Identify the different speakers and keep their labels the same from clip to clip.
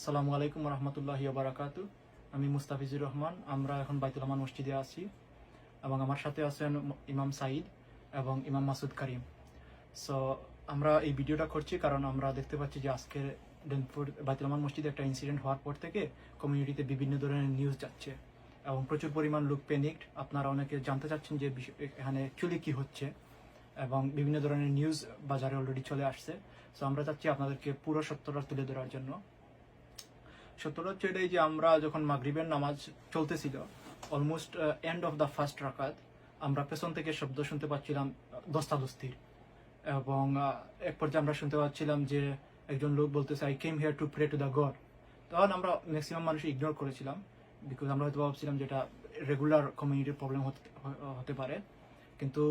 Speaker 1: আসসালামু আলাইকুম রহমতুল্লাহি বারাকাত আমি মুস্তাফিজুর রহমান, আমরা এখন বাইতুল রহমান মসজিদে আছি এবং আমার সাথে আছেন ইমাম সাইদ এবং ইমাম মাসুদ করিম। সো আমরা এই ভিডিওটা করছি কারণ আমরা দেখতে পাচ্ছি যে আজকের ডেনপুর বাইতুল রহমান মসজিদে একটা ইনসিডেন্ট হওয়ার পর থেকে কমিউনিটিতে বিভিন্ন ধরনের নিউজ যাচ্ছে এবং প্রচুর পরিমাণ লোক প্যানিকড আপনারা অনেকে জানতে চাচ্ছেন যে এখানে অ্যাকচুয়ালি কি হচ্ছে এবং বিভিন্ন ধরনের নিউজ বাজারে অলরেডি চলে আসছে। সো আমরা চাচ্ছি আপনাদেরকে পুরো সত্যটা তুলে ধরার জন্য। সত্যটা হচ্ছে এটাই যে আমরা যখন মাগরিবের নামাজ চলতেছিল almost end of the first রাকাত আমরা পেছন থেকে শব্দ শুনতে পাচ্ছিলাম দস্তাদস্তির এবং আহ, এক পর্যায়ে আমরা শুনতে পাচ্ছিলাম যে একজন লোক বলতেছে I came here to pray to the God তখন আমরা ম্যাক্সিমাম মানুষ ইগনোর করেছিলাম বিকজ আমরা হয়তো ভাবছিলাম যেটা রেগুলার কমিউনিটির প্রবলেম হতে পারে। কিন্তু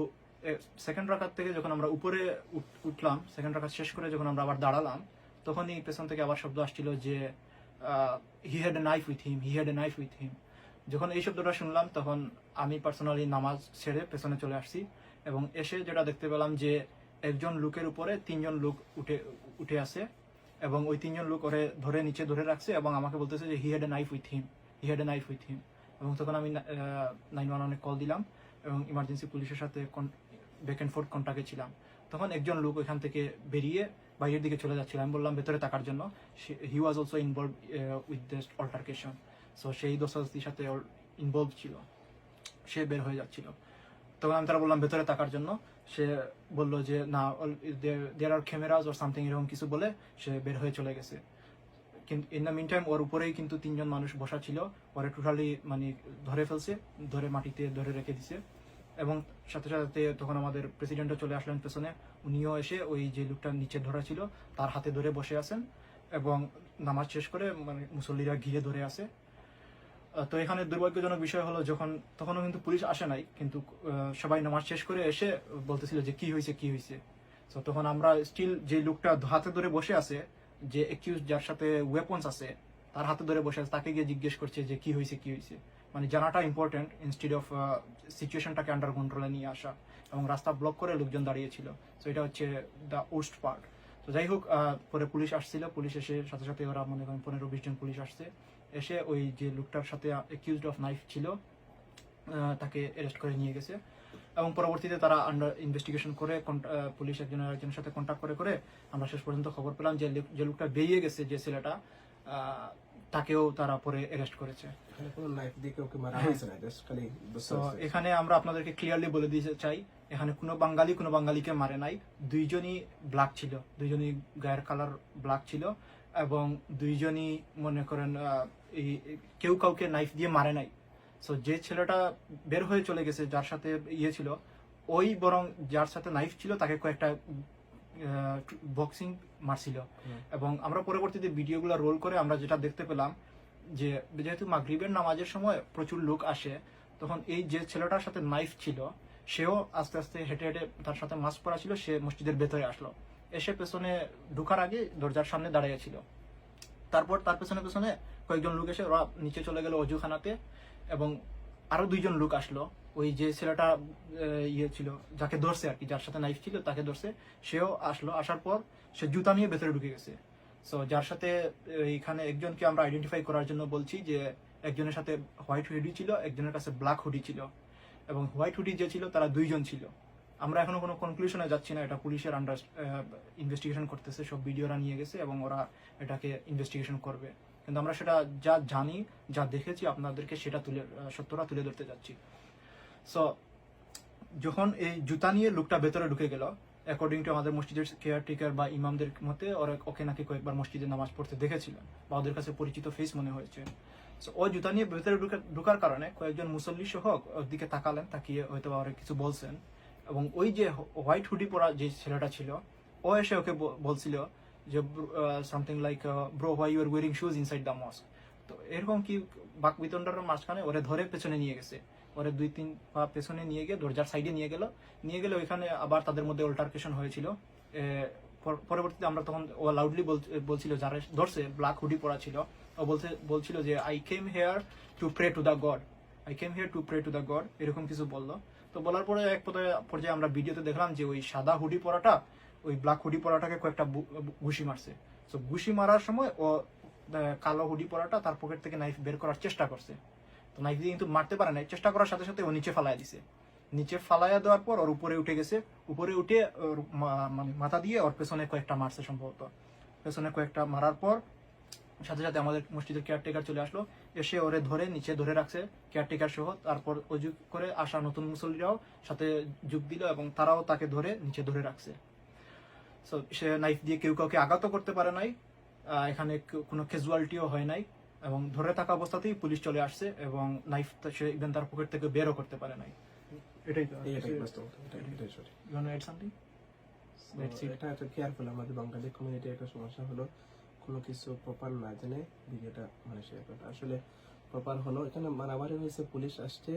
Speaker 1: সেকেন্ড রাকাত থেকে যখন আমরা উপরে উঠ- উঠলাম সেকেন্ড রাকাত শেষ করে যখন আমরা আবার দাঁড়ালাম তখনই পেছন থেকে আবার শব্দ আসছিল যে he had a knife with him he had a knife with him যখন এই শব্দটা শুনলাম, তখন আমি পার্সোনালি নামাজ ছেড়ে পেছনে চলে আসছি এবং এসে যেটা দেখতে পেলাম যে, একজন লোকের উপরে তিনজন লোক উঠে উঠে আসে এবং ওই তিনজন লোক ওরে ধরে নিচে ধরে রাখছে এবং আমাকে বলতেছে যে he had a knife with him he had a knife with him এবং তখন আমি নাইন ওয়ান অনেক কল দিলাম এবং ইমার্জেন্সি পুলিশের সাথে ব্যাক অ্যান্ড ফোর্থ কন্ট্যাক্টে ছিলাম। তখন একজন লোক ওইখান থেকে বেরিয়ে বাইরের দিকে চলে যাচ্ছিল। আমি বললাম, ভেতরে তাকার জন্য। He was also involve with this altercation so সেই দোস্তাদস্তির সাথে ইনভলভ ছিল। সে বের হয়ে যাচ্ছিল। তখন আমি তারা বললাম, ভেতরে থাকার জন্য। সে বলল যে, না দেয়ার আর ক্যামেরাজ ওর সামথিং এরকম কিছু বলে সে বের হয়ে চলে গেছে। কিন্তু ইন দ্য মিন টাইম ওর উপরেই কিন্তু তিনজন মানুষ বসা ছিল। ওরে টোটালি মানে ধরে ফেলছে, ধরে মাটিতে ধরে রেখে দিছে। এবং সাথে সাথে তখন আমাদের প্রেসিডেন্টও চলে আসলেন পেছনে। উনিও এসে ওই যে লোকটা নিচে ধরা ছিল, তার হাতে ধরে বসে আছেন এবং নামাজ শেষ করে মানে মুসল্লিরা ঘিরে ধরে আছে। তো এখানে দুর্ভাগ্যজনক বিষয় হলো যখন, তখনও কিন্তু পুলিশ আসে নাই, কিন্তু সবাই নামাজ শেষ করে এসে বলতেছিল যে কি হয়েছে কি হয়েছে। তো তখন আমরা স্টিল যে লোকটা হাতে ধরে বসে আছে, যে একিউজ যার সাথে ওয়েপন্স আছে, তার হাতে ধরে বসে আছে, তাকে গিয়ে জিজ্ঞেস করছে যে কি হয়েছে কি হয়েছে। মানে জানাটা ইম্পর্টেন্ট ইনস্টিড অফ সিচুয়েশনটাকে আন্ডার কন্ট্রোলে নিয়ে আসা এবং রাস্তা ব্লক করে লোকজন দাঁড়িয়েছিল। তো এটা হচ্ছে দ্য ওস্ট পার্ট তো যাই হোক পরে পুলিশ আসছিল। পুলিশ এসে সাথে সাথে ওরা মনে করেন পনেরো বিশ জন পুলিশ আসছে। এসে ওই যে লোকটার সাথে একিউজড অফ নাইফ ছিল তাকে অ্যারেস্ট করে নিয়ে গেছে। এবং পরবর্তীতে তারা আন্ডার ইনভেস্টিগেশন করে পুলিশ একজন একজনের সাথে কন্ট্যাক্ট করে করে আমরা শেষ পর্যন্ত খবর পেলাম যে যে লোকটা বেরিয়ে গেছে যে ছেলেটা তাকেও তারা পরে অ্যারেস্ট করেছে। তো এখানে আমরা আপনাদেরকে ক্লিয়ারলি বলে দিতে চাই এখানে কোনো বাঙালি কোনো বাঙালিকে মারে নাই। দুইজনই ব্ল্যাক ছিল দুইজনই গায়ের কালার ব্ল্যাক ছিল এবং দুইজনই মনে করেন এই কেউ কাউকে নাইফ দিয়ে মারে নাই। সো যে ছেলেটা বের হয়ে চলে গেছে যার সাথে ইয়ে ছিল ওই বরং যার সাথে নাইফ ছিল তাকে কয়েকটা বক্সিং মারছিল। এবং আমরা পরবর্তীতে ভিডিওগুলো রোল করে আমরা যেটা দেখতে পেলাম যে যেহেতু মাগরিবের নামাজের সময় প্রচুর লোক আসে তখন এই যে ছেলেটার সাথে নাইফ ছিল সেও আস্তে আস্তে হেঁটে হেঁটে তার সাথে মাস্ক পরা ছিল সে মসজিদের ভেতরে আসলো। এসে পেছনে ঢুকার আগে দরজার সামনে দাঁড়িয়েছিল। তারপর তার পেছনে পেছনে কয়েকজন লোক এসে ওরা নিচে চলে গেল অজুখানাতে এবং আরও দুইজন লোক আসলো। ওই যে ছেলেটা ইয়ে ছিল, যাকে ধরছে আর কি, যার সাথে নাইফ ছিল, তাকে ধরছে। সেও আসলো। আসার পর সে জুতা নিয়ে ভেতরে ঢুকে গেছে। সো যার সাথে এখানে একজনকে আমরা আইডেন্টিফাই করার জন্য বলছি যে, একজনের সাথে হোয়াইট হুডি ছিল, একজনের কাছে ব্ল্যাক হুডি ছিল। এবং হোয়াইট হুডি যে ছিল, তারা দুইজন ছিল। আমরা এখনও কোনো কনক্লুশনে যাচ্ছি না। এটা পুলিশের আন্ডার ইনভেস্টিগেশন করতেছে। সব ভিডিওরা নিয়ে গেছে এবং ওরা এটাকে ইনভেস্টিগেশন করবে। কিন্তু আমরা সেটা যা জানি, যা দেখেছি, আপনাদেরকে সেটা তুলে সত্যটা তুলে ধরতে যাচ্ছি। সো যখন এই জুতা নিয়ে লোকটা ভেতরে ঢুকে গেল অ্যাকর্ডিং টু আমাদের মসজিদের কেয়ারটেকার বা ইমামদের মতে, ওরা ওকে নাকি কয়েকবার মসজিদে নামাজ পড়তে দেখেছিলেন বা ওদের কাছে পরিচিত ফেস মনে হয়েছে। সো ও জুতা নিয়ে ভেতরে ঢুকে- ঢোকার কারণে কয়েকজন মুসল্লি সহ ওর দিকে তাকালেন, তাকিয়ে হয়তো বা কিছু বলছেন। এবং ওই যে হোয়াইট হুডি পরা যে ছেলেটা ছিল, ও এসে ওকে বলছিল something like bro why you are wearing shoes inside the mosque তো এরকম কি বাক বিতণ্ডার মাঝখানে ওরে ধরে পেছনে নিয়ে গেছে। ওরে দুই তিন পা পেছনে নিয়ে গিয়ে দরজার সাইডে নিয়ে গেল। নিয়ে গেলে ওইখানে আবার তাদের মধ্যে অল্টারকেশন হয়েছিল। পরবর্তীতে আমরা তখন ও লাউডলি বলছিল, যারা ধরছে ব্ল্যাক হুডি পরা ছিল। ও বলছে, বলছিল যে I came here to pray to the God I came here to pray to the God এরকম কিছু বলল। তো বলার পরে এক পর্যায়ে আমরা ভিডিওতে দেখলাম যে, ওই সাদা হুডি পরাটা ওই ব্ল্যাক হুডি পরাটাকে কয়েকটা ঘুষি মারছে। তো ঘুষি মারার সময় ও কালো হুডি পরাটা তার পকেট থেকে নাইফ বের করার চেষ্টা করছে। তো নাইফ দিয়ে কিন্তু মারতে পারে নাই, চেষ্টা করার সাথে সাথে ও নিচে ফালাইয়া দিছে। নিচে ফালাইয়া দেওয়ার পর ওর উপরে উঠে গেছে। উপরে উঠে মানে মাথা দিয়ে ওর পেছনে কয়েকটা মারছে সম্ভবত। পেছনে কয়েকটা মারার পর সাথে সাথে আমাদের মসজিদের কেয়ারটেকার চলে আসলো। এসে ওরে ধরে, নিচে ধরে রাখছে কেয়ারটেকার সহ। তারপর অজু করে আসা নতুন মুসল্লিরাও সাথে যোগ দিল এবং তারাও তাকে ধরে নিচে ধরে রাখছে। সো সে নাইফ দিয়ে কেউ কাউকে আঘাতও করতে পারে নাই। এখানে কোনো ক্যাজুয়ালিটিও হয় নাই। এবং ধরে থাকা অবস্থাতেই পুলিশ চলে আসছে এবং নাইফ সে ইভেন তার পকেট থেকে বেরও করতে পারে নাই। এটাই তো? That's it.
Speaker 2: এটা একটা কেয়ারফুল আমাদের বাঙালি কমিউনিটি একটা সমস্যা হলো কোনো কিছু প্রপার না জেনে ভিডিওটা মানে শেয়ার করা। আসলে প্রপার হলো এখানে মারামারি হয়েছে পুলিশ আসছে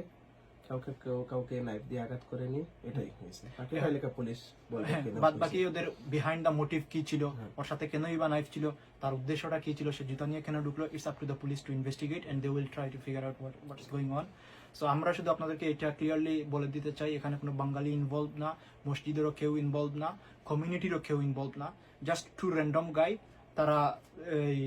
Speaker 2: কাউকে কেউ কাউকে নাইফ দিয়ে আঘাত করেনি এটাই হয়েছে। বাকি হলে পুলিশ বলবে
Speaker 1: হ্যাঁ, বাদ বাকি ওদের বিহাইন্ড দ্য মোটিভ কি ছিল
Speaker 2: হ্যাঁ।
Speaker 1: ওর সাথে কেনই বা নাইফ ছিল তার উদ্দেশ্যটা কি ছিল সে জুতা নিয়ে কেন ঢুকলো it's up to the police to investigate and they will try to figure out what what's going on so আমরা শুধু আপনাদেরকে এটা ক্লিয়ারলি বলে দিতে চাই এখানে কোনো বাঙালি ইনভলভ না মসজিদেরও কেউ ইনভলভ না কমিউনিটিরও কেউ ইনভলভ না জাস্ট টু র্যান্ডম গাই তারা এই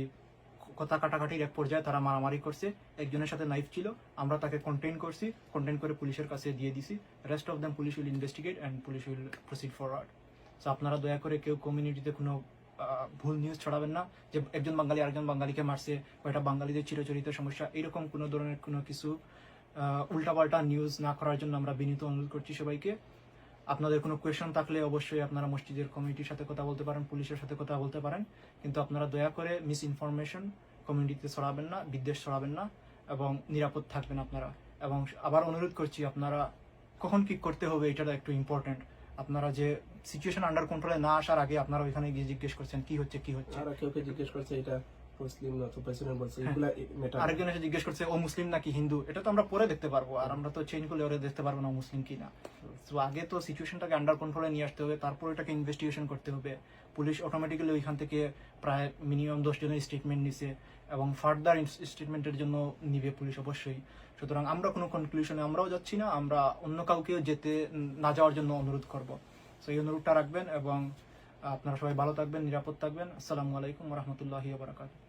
Speaker 1: কথা কাটাকাটির এক পর্যায়ে তারা মারামারি করছে। একজনের সাথে নাইফ ছিল, আমরা তাকে কন্টেইন করছি কন্টেইন করে পুলিশের কাছে দিয়ে দিছি। Rest of them police will investigate and police will proceed forward so আপনারা দয়া করে কেউ কমিউনিটিতে কোনো ভুল নিউজ ছড়াবেন না যে একজন বাঙালি আরেকজন বাঙালিকে মারছে বা এটা বাঙালিদের চিরচরিত সমস্যা। এরকম কোনো ধরনের কোনো কিছু উল্টাপাল্টা নিউজ না করার জন্য আমরা বিনীত অনুরোধ করছি সবাইকে। আপনাদের কোনো কোয়েশন থাকলে অবশ্যই আপনারা মসজিদের কমিটির সাথে কথা বলতে পারেন, পুলিশের সাথে কথা বলতে পারেন। কিন্তু আপনারা দয়া করে মিস ইনফরমেশন কমিউনিটিতে ছড়াবেন না, বিদ্বেষ ছড়াবেন না এবং নিরাপদ থাকবেন আপনারা। এবং আবার অনুরোধ করছি, আপনারা কখন কি করতে হবে এটা একটু ইম্পর্টেন্ট আপনারা যে সিচুয়েশন আন্ডার কন্ট্রোলে না আসার আগে আপনারা ওইখানে গিয়ে জিজ্ঞেস করছেন, কি হচ্ছে কি হচ্ছে।
Speaker 2: কেউকে জিজ্ঞেস করছে এটা মুসলিম না তো প্রেসিডেন্ট বলছে
Speaker 1: হ্যাঁ।
Speaker 2: এগুলা মেটার
Speaker 1: আরেকজন এসে জিজ্ঞেস করছে ও মুসলিম নাকি হিন্দু? এটা তো আমরা পরে দেখতে পারব আর আমরা তো চেঞ্জ করলে ওরা দেখতে পারব না মুসলিম কি না তো আগে তো সিচুয়েশনটাকে আন্ডার কন্ট্রোলে নিয়ে আসতে হবে তারপর এটাকে ইনভেস্টিগেশন করতে হবে। পুলিশ অটোমেটিক্যালি ওইখান থেকে প্রায় মিনিমাম দশ জনের স্টেটমেন্ট নিছে এবং ফার্দার স্টেটমেন্টের জন্য নিবে পুলিশ অবশ্যই। সুতরাং আমরা কোনো কনক্লুশনে আমরাও যাচ্ছি না আমরা অন্য কাউকেও যেতে না যাওয়ার জন্য অনুরোধ করব। তো এই অনুরোধটা রাখবেন এবং আপনারা সবাই ভালো থাকবেন নিরাপদ থাকবেন। আসসালামু আলাইকুম রহমতুল্লাহি বারাকাতুহ।